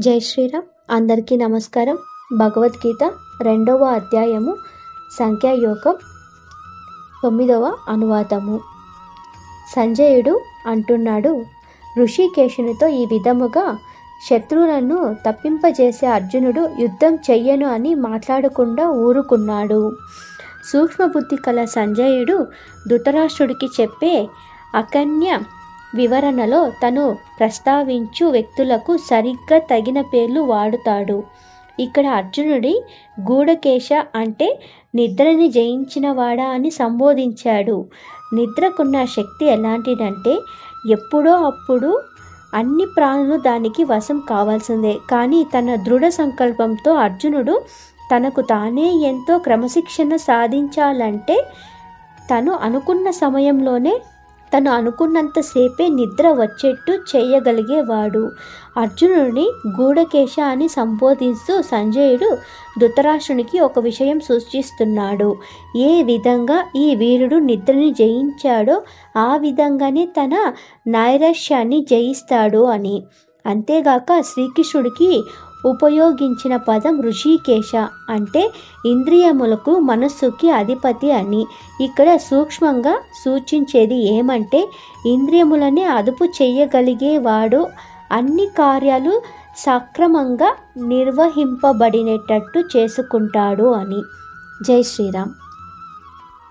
జై శ్రీరామ్. అందరికీ నమస్కారం. భగవద్గీత రెండవ అధ్యాయము సంఖ్యాయోగం తొమ్మిదవ అనువాదము. సంజయుడు అంటున్నాడు ఋషికేశునితో ఈ విధముగా శత్రువులను తప్పింపజేసే అర్జునుడు యుద్ధం చెయ్యను అని మాట్లాడకుండా ఊరుకున్నాడు. సూక్ష్మబుద్ధి కల సంజయుడు ధృతరాష్ట్రుడికి చెప్పే అకన్య వివరణలో తను ప్రస్తావించు వ్యక్తులకు సరిగ్గా తగిన పేర్లు వాడుతాడు. ఇక్కడ అర్జునుడి గూఢకేశ అంటే నిద్రని జయించినవాడా అని సంబోధించాడు. నిద్రకున్న శక్తి ఎలాంటిదంటే ఎప్పుడో అప్పుడు అన్ని ప్రాణులు దానికి వశం కావాల్సిందే. కానీ తన దృఢ సంకల్పంతో అర్జునుడు తనకు తానే ఎంతో క్రమశిక్షణ సాధించాలంటే తను అనుకున్న సమయంలోనే తను అనుకున్నంతసేపే నిద్ర వచ్చేట్టు చేయగలిగేవాడు. అర్జునుడిని గూఢకేశ అని సంబోధిస్తూ సంజయుడు ధృతరాష్ట్రునికి ఒక విషయం సూచిస్తున్నాడు. ఏ విధంగా ఈ వీరుడు నిద్రని జయించాడో ఆ విధంగానే తన నైరాశ్యాన్ని జయిస్తాడు అని. అంతేగాక శ్రీకృష్ణుడికి ఉపయోగించిన పదం ఋషికేశ అంటే ఇంద్రియములకు మనస్సుకి అధిపతి అని. ఇక్కడ సూక్ష్మంగా సూచించేది ఏమంటే ఇంద్రియములని అదుపు చేయగలిగేవాడు అన్ని కార్యాలు సక్రమంగా నిర్వహింపబడినట్టు చేసుకుంటాడు అని. జై శ్రీరామ్.